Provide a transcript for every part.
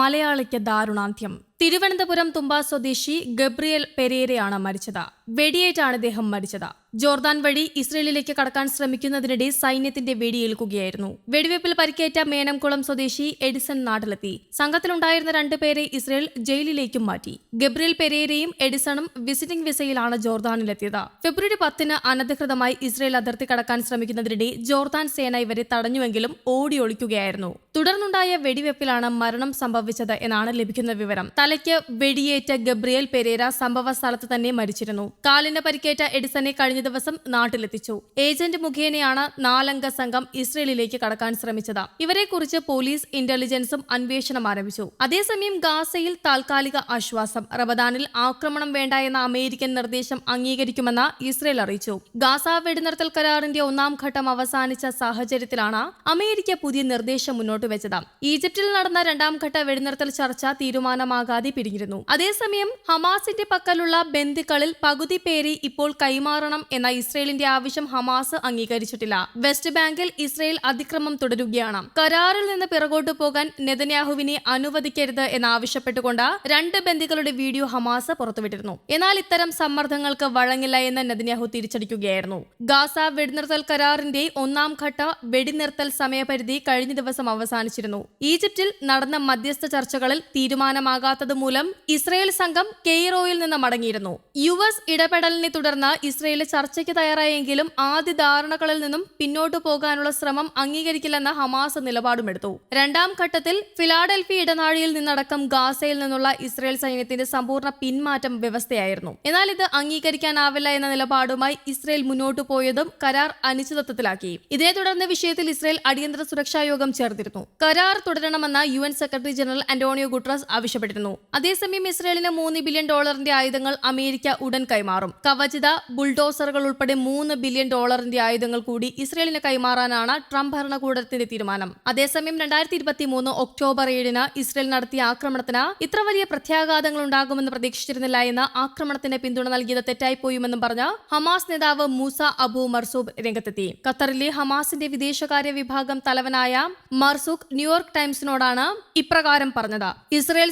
മലയാളിക്ക് ദാരുണാന്ത്യം. തിരുവനന്തപുരം തുമ്പ സ്വദേശി ഗബ്രിയൽ പെരേരയാണ് മരിച്ചത്. വെടിയേറ്റാണ് ഇദ്ദേഹം മരിച്ചത്. ജോർദാൻ വഴി ഇസ്രയേലിലേക്ക് കടക്കാൻ ശ്രമിക്കുന്നതിനിടെ സൈന്യത്തിന്റെ വെടിയേൽക്കുകയായിരുന്നു. വെടിവെപ്പിൽ പരിക്കേറ്റ മേനംകുളം സ്വദേശി എഡിസൺ നാട്ടിലെത്തി. സംഘത്തിലുണ്ടായിരുന്ന രണ്ടുപേരെ ഇസ്രയേൽ ജയിലിലേക്കും മാറ്റി. Gabriel പെരേരയും എഡിസണും visiting വിസയിലാണ് ജോർദാനിലെത്തിയത്. ഫെബ്രുവരി പത്തിന് അനധികൃതമായി ഇസ്രയേൽ അതിർത്തി കടക്കാൻ ശ്രമിക്കുന്നതിനിടെ ജോർദാൻ സേന ഇവരെ തടഞ്ഞുവെങ്കിലും ഓടിയൊളിക്കുകയായിരുന്നു. തുടർന്നുണ്ടായ വെടിവെപ്പിലാണ് മരണം സംഭവിച്ചത് എന്നാണ് ലഭിക്കുന്ന വിവരം. തലയ്ക്ക് വെടിയേറ്റ ഗബ്രിയേൽ പെരേര സംഭവ സ്ഥലത്ത് തന്നെ മരിച്ചിരുന്നു. കാലിന് പരിക്കേറ്റ എഡിസനെ കഴിഞ്ഞ ദിവസം നാട്ടിലെത്തിച്ചു. ഏജന്റ് മുഖേനയാണ് നാലംഗ സംഘം ഇസ്രയേലിലേക്ക് കടക്കാൻ ശ്രമിച്ചത്. ഇവരെക്കുറിച്ച് പോലീസ് ഇന്റലിജൻസും അന്വേഷണം ആരംഭിച്ചു. അതേസമയം ഗാസയിൽ താൽക്കാലിക ആശ്വാസം റബദാനിൽ ആക്രമണം വേണ്ട എന്ന അമേരിക്കൻ നിർദ്ദേശം അംഗീകരിക്കുമെന്ന് ഇസ്രയേൽ അറിയിച്ചു. ഗാസ വെടിനിർത്തൽ കരാറിന്റെ ഒന്നാം ഘട്ടം അവസാനിച്ച സാഹചര്യത്തിലാണ് അമേരിക്ക പുതിയ നിർദ്ദേശം മുന്നോട്ട് വെച്ചത്. ഈജിപ്തിൽ നടന്ന രണ്ടാം ഘട്ട വെടിനിർത്തൽ ചർച്ച തീരുമാനമാകാതെ പിരിഞ്ഞിരുന്നു അതേസമയം ഹമാസിന്റെ പക്കലുള്ള ബന്ധുക്കളിൽ പകുതി പേരെ ഇപ്പോൾ കൈമാറണം എന്ന ഇസ്രയേലിന്റെ ആവശ്യം ഹമാസ് അംഗീകരിച്ചിട്ടില്ല. വെസ്റ്റ് ബാങ്കിൽ ഇസ്രയേൽ അതിക്രമം തുടരുകയാണ്. കരാറിൽ നിന്ന് പിറകോട്ട് പോകാൻ നെതന്യാഹുവിനെ അനുവദിക്കരുത് എന്നാവശ്യപ്പെട്ടുകൊണ്ട് രണ്ട് ബന്ധുക്കളുടെ വീഡിയോ ഹമാസ് പുറത്തുവിട്ടിരുന്നു. എന്നാൽ ഇത്തരം സമ്മർദ്ദങ്ങൾക്ക് വഴങ്ങില്ല എന്ന് നെതന്യാഹു തിരിച്ചടിക്കുകയായിരുന്നു. ഗാസ വെടിനിർത്തൽ കരാറിന്റെ ഒന്നാം ഘട്ട വെടിനിർത്തൽ സമയപരിധി കഴിഞ്ഞ ദിവസം അവസാനിച്ചിരുന്നു. ഈജിപ്തിൽ നടന്ന മധ്യസ്ഥ ചർച്ചകളിൽ തീരുമാനമാകാത്തത് മൂലം ഇസ്രയേൽ സംഘം കെയ്റോയിൽ നിന്ന് മടങ്ങിയിരുന്നു. യു എസ് ഇടപെടലിനെ തുടർന്ന് ഇസ്രയേൽ ചർച്ചയ്ക്ക് തയ്യാറായെങ്കിലും ആദ്യ ധാരണകളിൽ നിന്നും പിന്നോട്ടു പോകാനുള്ള ശ്രമം അംഗീകരിക്കില്ലെന്ന് ഹമാസ് നിലപാടുമെടുത്തു. രണ്ടാം ഘട്ടത്തിൽ ഫിലാഡൽഫി ഇടനാഴിയിൽ നിന്നടക്കം ഗാസയിൽ നിന്നുള്ള ഇസ്രയേൽ സൈന്യത്തിന്റെ സമ്പൂർണ പിന്മാറ്റം വ്യവസ്ഥയായിരുന്നു. എന്നാൽ ഇത് അംഗീകരിക്കാനാവില്ല എന്ന നിലപാടുമായി ഇസ്രയേൽ മുന്നോട്ടു പോയതും കരാർ അനിശ്ചിതത്വത്തിലാക്കി. ഇതേ തുടർന്ന് വിഷയത്തിൽ ഇസ്രയേൽ അടിയന്തര സുരക്ഷാ യോഗം ചേർത്തിരുന്നു. കരാർ തുടരണമെന്ന് U secretary general Antonio Guterres ആവശ്യപ്പെട്ടിരുന്നു. അതേസമയം ഇസ്രയേലിന് മൂന്ന് ബില്യൺ ഡോളറിന്റെ ആയുധങ്ങൾ അമേരിക്ക ഉടൻ കൈമാറും. കവചിത ബുൾഡോസറുകൾ ഉൾപ്പെടെ മൂന്ന് ബില്യൺ ഡോളറിന്റെ ആയുധങ്ങൾ കൂടി ഇസ്രയേലിന് കൈമാറാനാണ് ട്രംപ് ഭരണകൂടത്തിന്റെ തീരുമാനം. അതേസമയം രണ്ടായിരത്തി ഇരുപത്തി മൂന്ന് ഒക്ടോബർ ഏഴിന് ഇസ്രയേൽ നടത്തിയ ആക്രമണത്തിന് ഇത്ര വലിയ പ്രത്യാഘാതങ്ങൾ ഉണ്ടാകുമെന്ന് പ്രതീക്ഷിച്ചിരുന്നില്ല എന്ന് ആക്രമണത്തിന് പിന്തുണ നൽകിയത് തെറ്റായിപ്പോയുമെന്നും പറഞ്ഞ് ഹമാസ് നേതാവ് മൂസ അബു മർസൂബ് രംഗത്തെത്തി. ഖത്തറിലെ ഹമാസിന്റെ വിദേശകാര്യ വിഭാഗം തലവനായ മർസൂഖ് ന്യൂയോർക്ക് ടൈംസിനോടാണ് ഇപ്രകാരം പറഞ്ഞത്. ഇസ്രയേൽ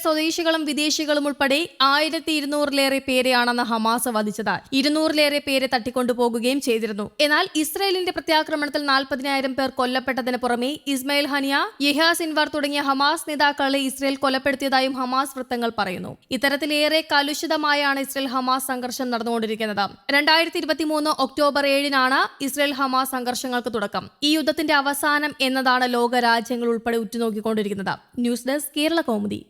സ്വദേശികളും വിദേശികളും ഉൾപ്പെടെ ആയിരത്തി ഇരുന്നൂറിലേറെ പേരെയാണെന്ന് ഹമാസ് വധിച്ചത് ഇരുന്നൂറിലേറെ പേരെ തട്ടിക്കൊണ്ടുപോകുകയും ചെയ്തിരുന്നു. എന്നാൽ ഇസ്രയേലിന്റെ പ്രത്യാക്രമണത്തിൽ നാൽപ്പതിനായിരം പേർ കൊല്ലപ്പെട്ടതിന് പുറമെ ഇസ്മയിൽ ഹനിയ യഹാ സിൻവാർ തുടങ്ങിയ ഹമാസ് നേതാക്കളെ ഇസ്രയേൽ കൊലപ്പെടുത്തിയതായും ഹമാസ് വൃത്തങ്ങൾ പറയുന്നു. ഇത്തരത്തിലേറെ കലുഷിതമായാണ് ഇസ്രയേൽ ഹമാസ് സംഘർഷം നടന്നുകൊണ്ടിരിക്കുന്നത്. രണ്ടായിരത്തി ഇരുപത്തി മൂന്ന് ഒക്ടോബർ ഏഴിനാണ് ഇസ്രയേൽ ഹമാസ് സംഘർഷങ്ങൾക്ക് തുടക്കം. ഈ യുദ്ധത്തിന്റെ അവസാനം എന്നതാണ് ലോക രാജ്യങ്ങൾ ഉൾപ്പെടെ ഉറ്റുനോക്കിക്കൊണ്ടിരിക്കുന്നത്. News desk Kerala Kaumudi.